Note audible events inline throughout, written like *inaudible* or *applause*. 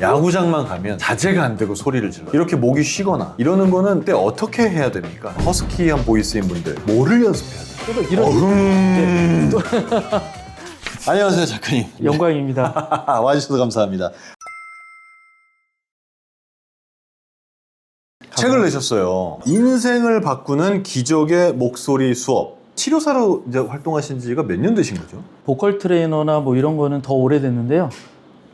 야구장만 가면 자제가 안 되고 소리를 질러 이렇게 목이 쉬거나 이러는 거는 그때 어떻게 해야 됩니까? 허스키한 보이스인 분들 뭐를 연습해야 돼요? 그래서 이런 어흥. *laughs* 안녕하세요 작가님 *laughs* 영광입니다. *laughs* 와주셔서 감사합니다 책을 내셨어요 인생을 바꾸는 기적의 목소리 수업 치료사로 이제 활동하신 지가 몇 년 되신 거죠? 보컬 트레이너나 뭐 이런 거는 더 오래됐는데요.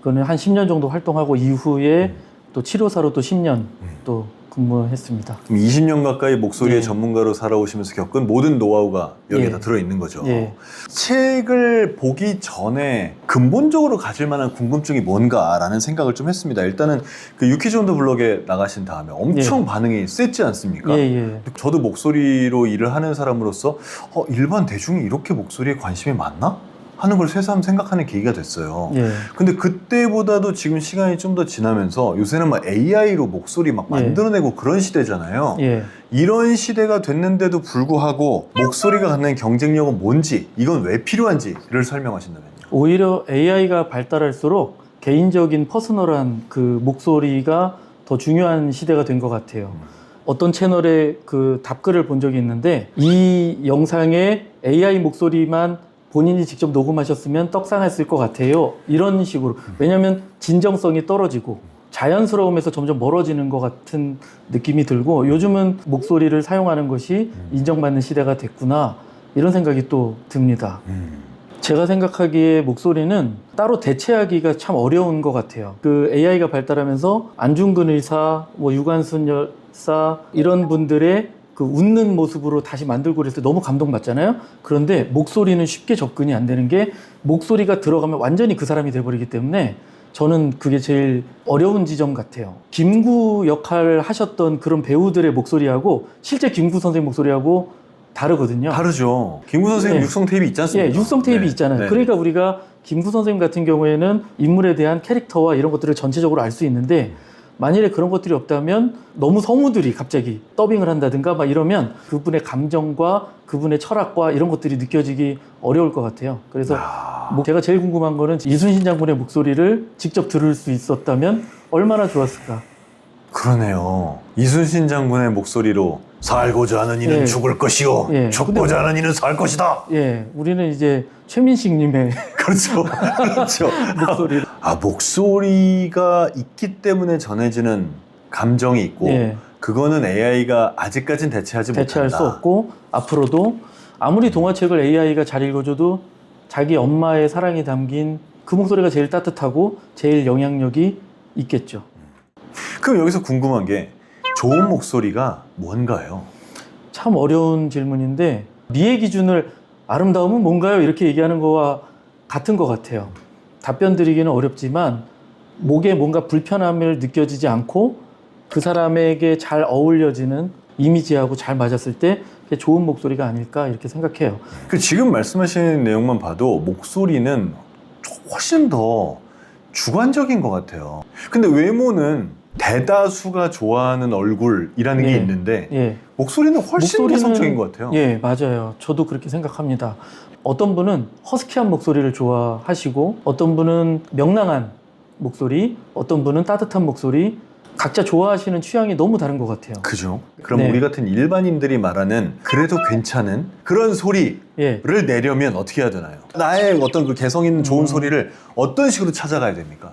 그거는 한 10년 정도 활동하고 이후에 또 치료사로 또 10년 또 근무했습니다. 그럼 20년 가까이 목소리의 예. 전문가로 살아오시면서 겪은 모든 노하우가 여기에 예. 다 들어있는 거죠. 예. 책을 보기 전에 근본적으로 가질 만한 궁금증이 뭔가라는 생각을 좀 했습니다. 일단은 그 유키즈 온더 블럭에 나가신 다음에 엄청 반응이 셌지 않습니까? 예, 예. 저도 목소리로 일을 하는 사람으로서 어, 일반 대중이 이렇게 목소리에 관심이 많나? 하는 걸 새삼 생각하는 계기가 됐어요. 예. 근데 그때보다도 지금 시간이 좀 더 지나면서 요새는 막 AI로 목소리 막 예. 만들어내고 그런 시대잖아요. 예. 이런 시대가 됐는데도 불구하고 목소리가 갖는 경쟁력은 뭔지, 이건 왜 필요한지를 설명하신다면요. 오히려 AI가 발달할수록 개인적인 퍼스널한 그 목소리가 더 중요한 시대가 된 것 같아요. 어떤 채널에 그 답글을 본 적이 있는데 이 영상에 AI 목소리만 본인이 직접 녹음하셨으면 떡상했을 것 같아요. 이런 식으로. 왜냐하면 진정성이 떨어지고 자연스러움에서 점점 멀어지는 것 같은 느낌이 들고 요즘은 목소리를 사용하는 것이 인정받는 시대가 됐구나. 이런 생각이 또 듭니다. 음. 제가 생각하기에 목소리는 따로 대체하기가 참 어려운 것 같아요. 그 AI가 발달하면서 안중근 의사, 뭐 유관순 열사 이런 분들의 그 웃는 모습으로 다시 만들고 그랬을 때 너무 감동받잖아요. 그런데 목소리는 쉽게 접근이 안 되는 게 목소리가 들어가면 완전히 그 사람이 돼버리기 때문에 저는 그게 제일 어려운 지점 같아요. 김구 역할 하셨던 그런 배우들의 목소리하고 실제 김구 선생님 목소리하고 다르거든요. 다르죠. 김구 선생님 네. 육성 테이프 있지 않습니까? 예, 육성 테이프 네. 있잖아요. 네. 그러니까 우리가 김구 선생님 같은 경우에는 인물에 대한 캐릭터와 이런 것들을 전체적으로 알 수 있는데 만일에 그런 것들이 없다면 너무 성우들이 갑자기 더빙을 한다든가 막 이러면 그분의 감정과 그분의 철학과 이런 것들이 느껴지기 어려울 것 같아요. 그래서 아, 뭐 제가 제일 궁금한 거는 이순신 장군의 목소리를 직접 들을 수 있었다면 얼마나 좋았을까. 그러네요. 이순신 장군의 목소리로 살고자 하는 이는 예. 죽을 것이요. 예. 죽고자 하는 이는 살 것이다. 예, 우리는 이제 최민식님의 *laughs* 그렇죠. 그렇죠. *laughs* 목소리를 아, 목소리가 있기 때문에 전해지는 감정이 있고 예. 그거는 AI가 아직까진 대체하지 대체할 못한다. 수 없고 앞으로도 아무리 동화책을 AI가 잘 읽어줘도 자기 엄마의 사랑이 담긴 그 목소리가 제일 따뜻하고 제일 영향력이 있겠죠. 그럼 여기서 궁금한 게 좋은 목소리가 뭔가요? 참 어려운 질문인데 미의 기준을 아름다움은 뭔가요? 이렇게 얘기하는 거와 같은 것 같아요. 답변 드리기는 어렵지만 목에 뭔가 불편함을 느껴지지 않고 그 사람에게 잘 어울려지는 이미지하고 잘 맞았을 때 좋은 목소리가 아닐까 이렇게 생각해요. 그 지금 말씀하시는 내용만 봐도 목소리는 훨씬 더 주관적인 것 같아요. 근데 외모는 대다수가 좋아하는 얼굴이라는 게 예. 있는데 예. 목소리는 훨씬 목소리는- 이성적인 것 같아요. 예, 맞아요. 저도 그렇게 생각합니다. 어떤 분은 허스키한 목소리를 좋아하시고, 어떤 분은 명랑한 목소리, 어떤 분은 따뜻한 목소리, 각자 좋아하시는 취향이 너무 다른 것 같아요. 그죠? 그럼 네. 우리 같은 일반인들이 말하는 그래도 괜찮은 그런 소리를 예. 내려면 어떻게 해야 되나요? 나의 어떤 그 개성 있는 좋은 음. 소리를 어떤 식으로 찾아가야 됩니까?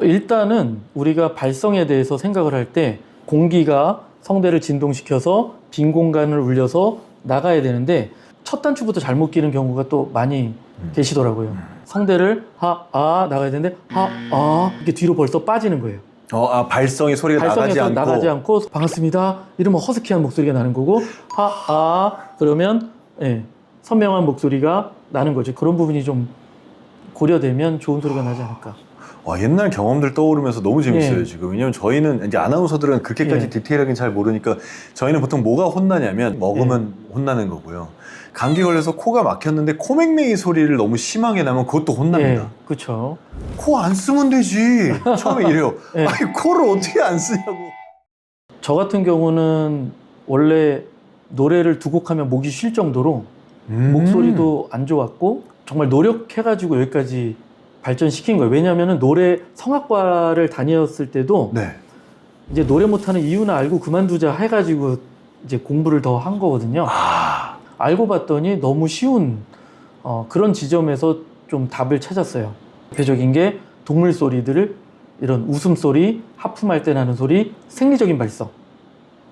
일단은 우리가 발성에 대해서 생각을 할 때 공기가 성대를 진동시켜서 빈 공간을 울려서 나가야 되는데 첫 단추부터 잘못 끼는 경우가 또 많이 음. 계시더라고요. 성대를 하, 아, 나가야 되는데 하, 아, 이렇게 뒤로 벌써 빠지는 거예요. 어, 아, 발성이 소리가 나가지 발성에서 않고 나가지 않고 반갑습니다. 이러면 허스키한 목소리가 나는 거고 하, 아 그러면 예, 선명한 목소리가 나는 거죠. 그런 부분이 좀 고려되면 좋은 소리가 나지 않을까. 와, 옛날 경험들 떠오르면서 너무 재밌어요, 예. 지금. 왜냐면 저희는 이제 아나운서들은 그렇게까지 예. 디테일하게 잘 모르니까 저희는 보통 뭐가 혼나냐면 먹으면 예. 혼나는 거고요. 감기 걸려서 코가 막혔는데 코맹맹이 소리를 너무 심하게 나면 그것도 혼납니다. 예, 그렇죠. 코 안 쓰면 되지. 처음에 이래요. 예. 아니, 코를 어떻게 안 쓰냐고. 저 같은 경우는 원래 노래를 두 곡 하면 목이 쉴 정도로 음. 목소리도 안 좋았고 정말 노력해가지고 여기까지 발전시킨 거예요. 왜냐하면 노래 성악과를 다녔을 때도 네. 이제 노래 못하는 이유는 알고 그만두자 해가지고 이제 공부를 더 한 거거든요. 아, 알고 봤더니 너무 쉬운 어, 그런 지점에서 좀 답을 찾았어요. 대표적인 게 동물 소리들을 이런 웃음소리, 하품할 때 나는 소리, 생리적인 발성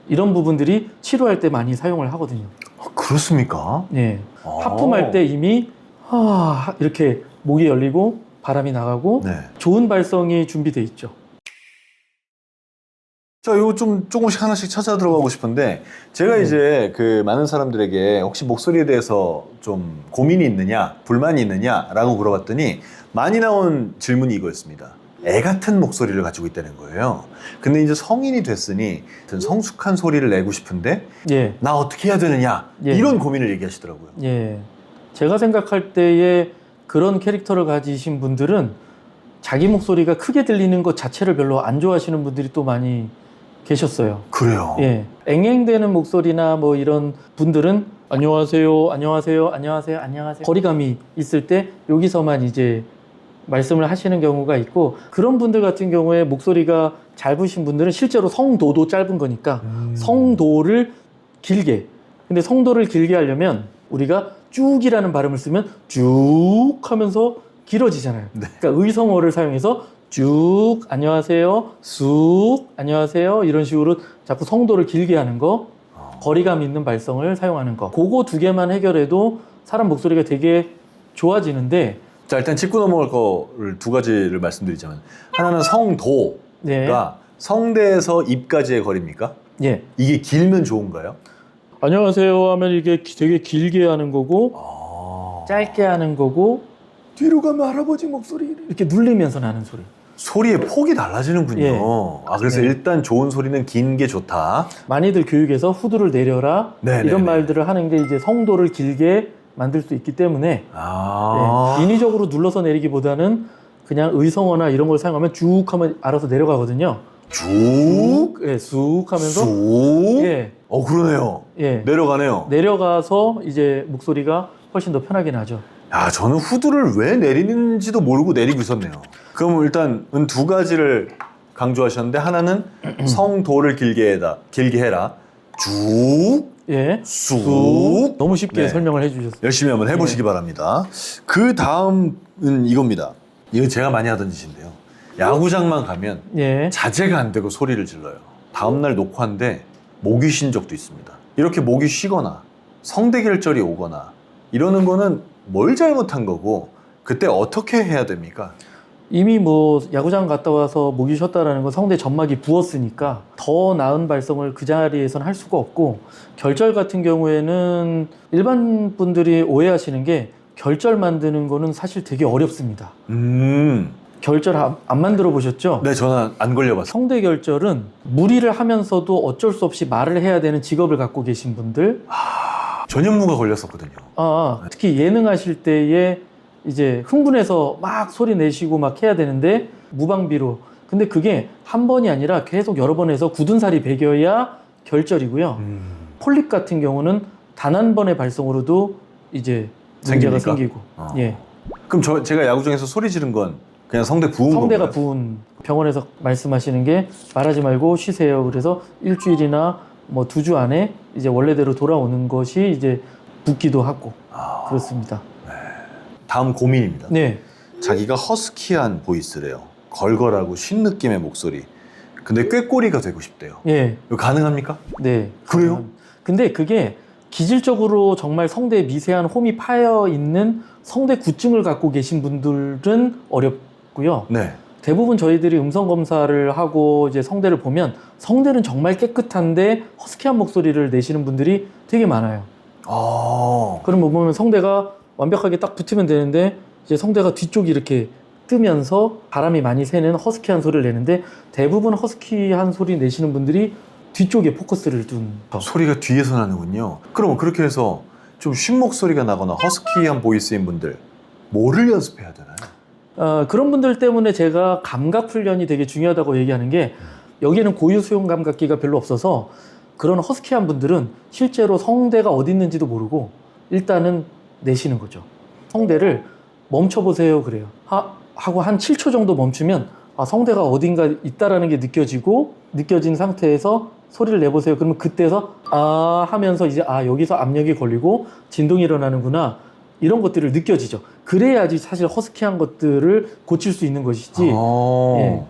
이런 부분들이 치료할 때 많이 사용을 하거든요. 그렇습니까? 예. 아. 하품할 때 이미 하 이렇게 목이 열리고 바람이 나가고 네. 좋은 발성이 준비돼 있죠. 자, 이거 좀 조금씩 하나씩 찾아 들어가고 싶은데 제가 네. 이제 그 많은 사람들에게 혹시 목소리에 대해서 좀 고민이 있느냐, 불만이 있느냐라고 물어봤더니 많이 나온 질문이 이거였습니다. 애 같은 목소리를 가지고 있다는 거예요. 근데 이제 성인이 됐으니 성숙한 소리를 내고 싶은데 예. 나 어떻게 해야 되느냐 예. 이런 고민을 얘기하시더라고요. 예. 제가 생각할 때에 그런 캐릭터를 가지신 분들은 자기 목소리가 크게 들리는 것 자체를 별로 안 좋아하시는 분들이 또 많이 계셨어요. 그래요. 예. 앵앵대는 목소리나 뭐 이런 분들은 안녕하세요, 안녕하세요, 안녕하세요, 안녕하세요. 거리감이 있을 때 여기서만 이제 말씀을 하시는 경우가 있고 그런 분들 같은 경우에 목소리가 짧으신 분들은 실제로 성도도 짧은 거니까 음. 성도를 길게. 근데 성도를 길게 하려면 우리가 쭉이라는 발음을 쓰면 쭉 하면서 길어지잖아요. 네. 그러니까 의성어를 사용해서 쭉 안녕하세요, 쑥 안녕하세요 이런 식으로 자꾸 성도를 길게 하는 거, 어. 거리감 있는 발성을 사용하는 거. 그거 두 개만 해결해도 사람 목소리가 되게 좋아지는데 자 일단 짚고 넘어갈 거를 두 가지를 말씀드리자면 하나는 성도가 네. 성대에서 입까지의 거리입니까? 예. 이게 길면 좋은가요? 안녕하세요 하면 이게 기- 되게 길게 하는 거고 아... 짧게 하는 거고 뒤로 가면 할아버지 목소리 이렇게 눌리면서 나는 소리. 소리의 폭이 달라지는군요. 예. 아 그래서 네. 일단 좋은 소리는 긴 게 좋다. 많이들 교육에서 후두를 내려라 네, 이런 네, 네. 말들을 하는 게 이제 성도를 길게 만들 수 있기 때문에 아 네, 인위적으로 눌러서 내리기보다는 그냥 의성어나 이런 걸 사용하면 쭉 하면 알아서 내려가거든요. 쭉, 예, 쑥 하면서 쑥. 예, 어 그러네요. 예. 내려가네요. 내려가서 이제 목소리가 훨씬 더 편하게 나죠. 야 저는 후두를 왜 내리는지도 모르고 내리고 있었네요. 그럼 일단 은 두 가지를 강조하셨는데 하나는 *clears throat* 성도를 길게 해다 길게 해라. 쭉, 예. 쑥. 너무 쉽게 네. 설명을 해 주셨어요. 열심히 한번 해보시기 네. 바랍니다. 그 다음은 이겁니다. 이거 제가 많이 하던 짓인데요. 야구장만 가면 예. 자제가 안 되고 소리를 질러요. 다음날 녹화인데 목이 쉰 적도 있습니다. 이렇게 목이 쉬거나 성대결절이 오거나 이러는 거는 뭘 잘못한 거고 그때 어떻게 해야 됩니까? 이미 뭐 야구장 갔다 와서 목이 쉬었다라는 건 성대 점막이 부었으니까 더 나은 발성을 그 자리에선 할 수가 없고 결절 같은 경우에는 일반 분들이 오해하시는 게 결절 만드는 거는 사실 되게 어렵습니다. 음, 결절 안, 안 만들어 보셨죠? 네 저는 안 걸려봤어요. 성대 결절은 무리를 하면서도 어쩔 수 없이 말을 해야 되는 직업을 갖고 계신 분들, 전현무가 걸렸었거든요. 아, 특히 예능하실 때에 이제 흥분해서 막 소리 내시고 막 해야 되는데 무방비로. 근데 그게 한 번이 아니라 계속 여러 번 해서 굳은 살이 배겨야 결절이고요. 음, 폴립 같은 경우는 단 한 번의 발성으로도 이제 문제가 생깁니까? 생기고. 어. 예. 그럼 저 제가 야구장에서 소리 지른 건 그냥 성대 부은 성대가 건가요? 부은 병원에서 말씀하시는 게 말하지 말고 쉬세요. 그래서 일주일이나 뭐 두 주 안에 이제 원래대로 돌아오는 것이 이제 붓기도 하고 아, 그렇습니다. 다음 고민입니다. 네. 자기가 허스키한 보이스래요. 걸걸하고 쉰 느낌의 목소리. 근데 꾀꼬리가 되고 싶대요. 예. 이거 가능합니까? 네. 그래요? 근데 그게 기질적으로 정말 성대에 미세한 홈이 파여 있는 성대 구증을 갖고 계신 분들은 어렵 고요. 네. 대부분 저희들이 음성 검사를 하고 이제 성대를 보면 성대는 정말 깨끗한데 허스키한 목소리를 내시는 분들이 되게 많아요. 아, 그럼 뭐 보면 성대가 완벽하게 딱 붙으면 되는데 이제 성대가 뒤쪽이 이렇게 뜨면서 바람이 많이 새는 허스키한 소리를 내는데 대부분 허스키한 소리 내시는 분들이 뒤쪽에 포커스를 둔 소리가 뒤에서 나는군요. 그럼 그렇게 해서 좀 쉰 목소리가 나거나 허스키한 보이스인 분들 뭐를 연습해야 되나요? 어, 그런 분들 때문에 제가 감각 훈련이 되게 중요하다고 얘기하는 게 여기는 고유 수용 감각기가 별로 없어서 그런 허스키한 분들은 실제로 성대가 어디 있는지도 모르고 일단은 내시는 거죠. 성대를 멈춰 보세요 그래요. 하 하고 한 7초 정도 멈추면 아, 성대가 어딘가 있다라는 게 느껴지고 느껴진 상태에서 소리를 내보세요. 그러면 그때서 아 하면서 이제 아 여기서 압력이 걸리고 진동이 일어나는구나 이런 것들을 느껴지죠. 그래야지 사실 허스키한 것들을 고칠 수 있는 것이지. 어.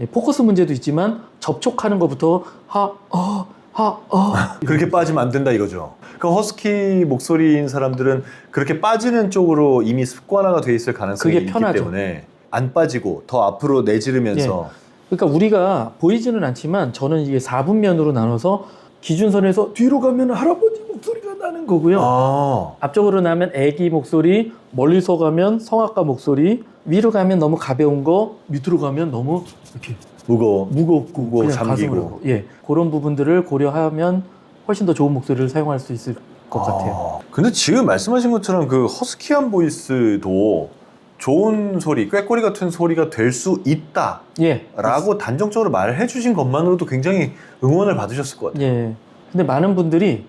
예, 포커스 문제도 있지만 접촉하는 것부터 하, 어, 하, 어. *laughs* 그렇게 빠지면 안 된다 이거죠. 그 허스키 목소리인 사람들은 그렇게 빠지는 쪽으로 이미 습관화가 돼 있을 가능성이 그게 있기 편하죠. 때문에 안 빠지고 더 앞으로 내지르면서 그러니까 우리가 보이지는 않지만 저는 이게 4분면으로 나눠서 기준선에서 뒤로 가면 할아버지 목소리 가 나는 거고요. 아, 앞쪽으로 나면 아기 목소리, 멀리서 가면 성악가 목소리, 위로 가면 너무 가벼운 거, 밑으로 가면 너무 이렇게 무거워. 무겁고 무거워, 그냥 잠기고. 가슴으로. 예 그런 부분들을 고려하면 훨씬 더 좋은 목소리를 사용할 수 있을 것 같아요. 아, 근데 지금 말씀하신 것처럼 그 허스키한 보이스도 좋은 소리, 꾀꼬리 같은 소리가 될 수 있다. 예. 라고 단정적으로 말을 해주신 것만으로도 굉장히 응원을 받으셨을 것 같아요. 예. 근데 많은 분들이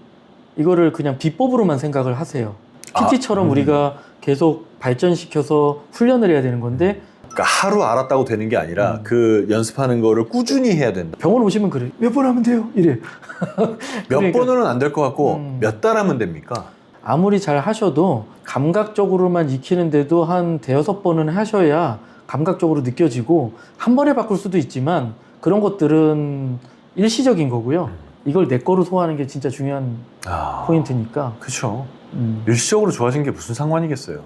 이거를 그냥 비법으로만 생각을 하세요. 아, PT처럼 음. 우리가 계속 발전시켜서 훈련을 해야 되는 건데 그러니까 하루 알았다고 되는 게 아니라 음. 그 연습하는 거를 꾸준히 해야 된다. 병원 오시면 그래. 몇 번 하면 돼요. 이래. 몇 *laughs* 그러니까- 번은 안 될 것 같고 음. 몇달 하면 됩니까? 아무리 잘 하셔도 감각적으로만 익히는데도 한 대여섯 번은 하셔야 감각적으로 느껴지고 한 번에 바꿀 수도 있지만 그런 것들은 일시적인 거고요. 이걸 내 거로 소화하는 게 진짜 중요한 아, 포인트니까. 그렇죠. 음. 일시적으로 좋아진 게 무슨 상관이겠어요.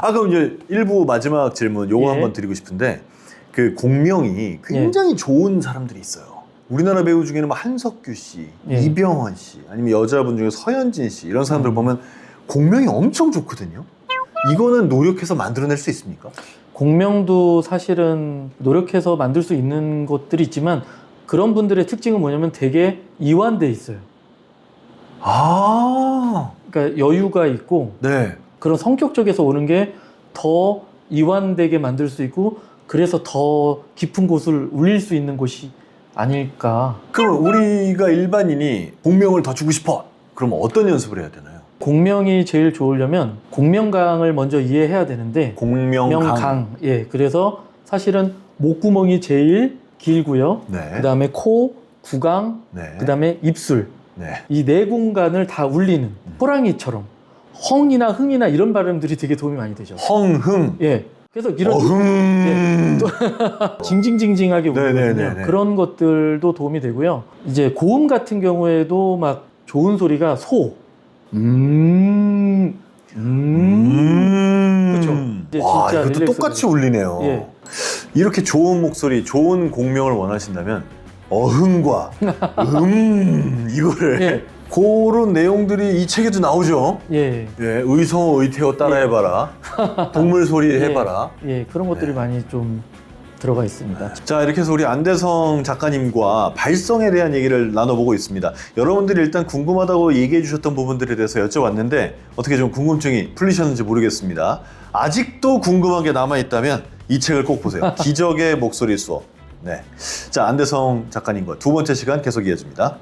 아 그럼 이제 일부 마지막 질문 요거 예. 한번 드리고 싶은데 그 공명이 굉장히 좋은 사람들이 있어요. 우리나라 배우 중에는 뭐 한석규 씨, 예. 이병헌 씨, 아니면 여자분 중에 서현진 씨 이런 사람들 음. 보면 공명이 엄청 좋거든요. 이거는 노력해서 만들어낼 수 있습니까? 공명도 사실은 노력해서 만들 수 있는 것들이 있지만 그런 분들의 특징은 뭐냐면 되게 이완돼 있어요. 아, 그러니까 여유가 있고 네. 그런 성격 쪽에서 오는 게 더 이완되게 만들 수 있고 그래서 더 깊은 곳을 울릴 수 있는 곳이 아닐까. 그럼 우리가 일반인이 공명을 더 주고 싶어. 그럼 어떤 연습을 해야 되나요? 공명이 제일 좋으려면 공명강을 먼저 이해해야 되는데 공명강. 명강. 예. 그래서 사실은 목구멍이 제일 길고요. 네. 그다음에 코, 구강, 네. 그다음에 입술. 네. 이 네 공간을 다 울리는 호랑이처럼 헝이나 흥이나 이런 발음들이 되게 도움이 많이 되죠. 헝흥. 예. 그래서 이런 어흥. *laughs* 징징징징하게 울거든요. 네네네네. 그런 것들도 도움이 되고요. 이제 고음 같은 경우에도 막 좋은 소리가 소, 음, 음, 음. 그쵸. 이제 와, 진짜 이것도 똑같이 울리네요. 예. 이렇게 좋은 목소리, 좋은 공명을 원하신다면 어흥과 *laughs* 음 이거를 예, 그런 내용들이 이 책에도 나오죠. 예, 예, 의성어 의태어 따라해봐라. 동물 소리 *laughs* 예. 해봐라. 예, 그런 것들이 네. 많이 좀 들어가 있습니다. 자 이렇게 해서 우리 안대성 작가님과 발성에 대한 얘기를 나눠보고 있습니다. 여러분들이 일단 궁금하다고 얘기해 주셨던 부분들에 대해서 여쭤봤는데 어떻게 좀 궁금증이 풀리셨는지 모르겠습니다. 아직도 궁금한 게 남아 있다면 이 책을 꼭 보세요. *laughs* 기적의 목소리 수업. 네. 자 안대성 작가님과 두 번째 시간 계속 이어집니다.